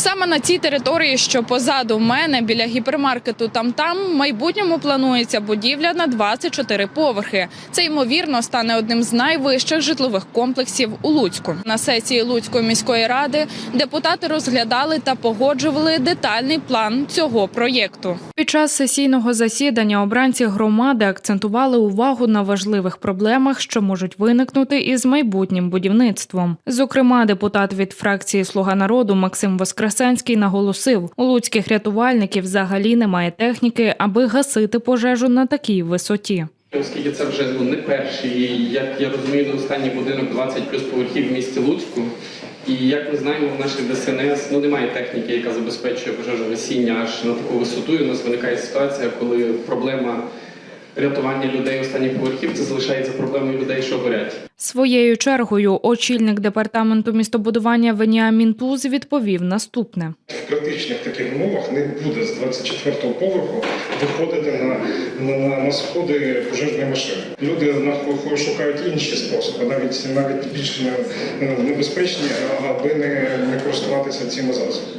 Саме на цій території, що позаду мене, біля гіпермаркету там-там, в майбутньому планується будівля на 24 поверхи. Це ймовірно стане одним з найвищих житлових комплексів у Луцьку. На сесії Луцької міської ради депутати розглядали та погоджували детальний план цього проєкту. Під час сесійного засідання обранці громади акцентували увагу на важливих проблемах, що можуть виникнути із майбутнім будівництвом. Зокрема, депутат від фракції Слуга народу Максим Воскресенський наголосив, у луцьких рятувальників взагалі немає техніки, аби гасити пожежу на такій висоті. Оскільки це вже ну, не перший, як я розумію, не останній будинок 20 плюс поверхів в місті Луцьку. І як ми знаємо, в наших ДСНС ну, немає техніки, яка забезпечує пожежогасіння аж на таку висоту. І у нас виникає ситуація, коли проблема рятування людей останніх поверхів це залишається проблемою людей, що горять. Своєю чергою очільник департаменту містобудування Веніамін Туз відповів наступне. В критичних таких умовах не буде з 24-го поверху виходити на, на, на, на сходи пожежної машини. Люди навколо шукають інші способи, навіть навіть більш не- небезпечні, аби не, не користуватися цими засобами.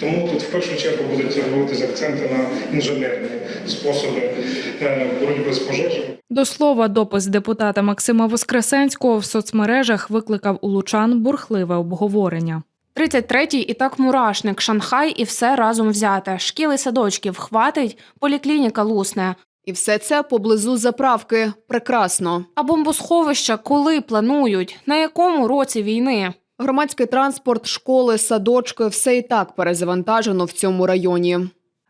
Тому тут в першу чергу будуть робитися акценти на інженерні способи е, боротьби з пожежами. До слова, допис депутата Максима Воскресенського в соцмережах викликав у лучан бурхливе обговорення. 33-й і так мурашник, Шанхай і все разом взяте. Шкіли садочків хватить, поліклініка лусне. І все це поблизу заправки. Прекрасно. А бомбосховища коли планують? На якому році війни? Громадський транспорт, школи, садочки все і так перезавантажено в цьому районі.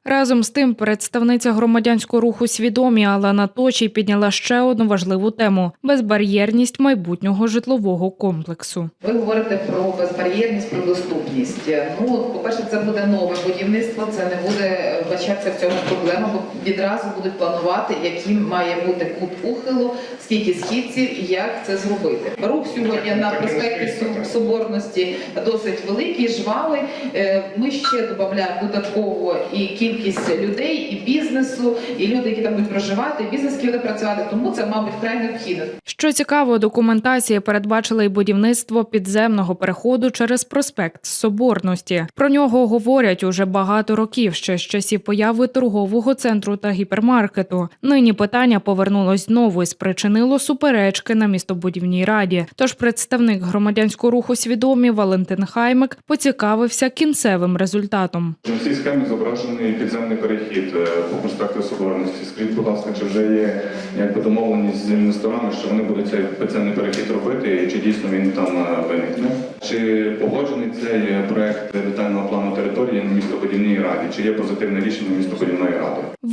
Разом з тим, представниця громадянського руху свідомі Алана Точій підняла ще одну важливу тему безбар'єрність майбутнього житлового комплексу. Ви говорите про безбар'єрність, про доступність. Ну, по-перше, це буде нове будівництво, це не буде вбачатися в цьому проблема, бо відразу будуть планувати, яким має бути кут ухилу, скільки східців і як це зробити. Рух сьогодні на проспекті Соборності досить великий, жвавий. Е, Ми ще додаємо додатково і кількість людей, і бізнесу, і люди, які там будуть проживати, і бізнес, який буде працювати. Тому це, мабуть, вкрай необхідно. Що цікаво, документація передбачила й будівництво підземного переходу через проспект Соборності. Про нього говорять уже багато років, ще з часів появи торгового центру та гіпермаркету. Нині питання повернулось знову і спричинило суперечки на містобудівній раді. Тож представник громадянського руху свідомі Валентин Хаймик поцікавився кінцевим результатом. На цій схемі зображений підземний перехід е, по проспекту Соборності. Скажіть, будь ласка, чи вже є якби домовленість з інвесторами, що вони будуть цей підземний перехід робити, і чи дійсно він там е, виникне? Чи погоджений цей е, проект детального плану території на містобудівній раді? Чи є позитивне рішення містобудівної?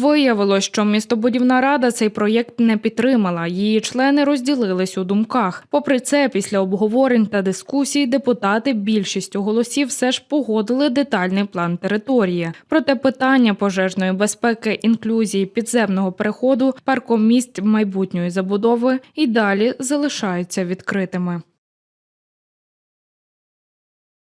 Виявилось, що містобудівна рада цей проєкт не підтримала. Її члени розділились у думках. Попри це, після обговорень та дискусій депутати більшістю голосів все ж погодили детальний план території. Проте питання пожежної безпеки, інклюзії підземного переходу, паркомість майбутньої забудови і далі залишаються відкритими.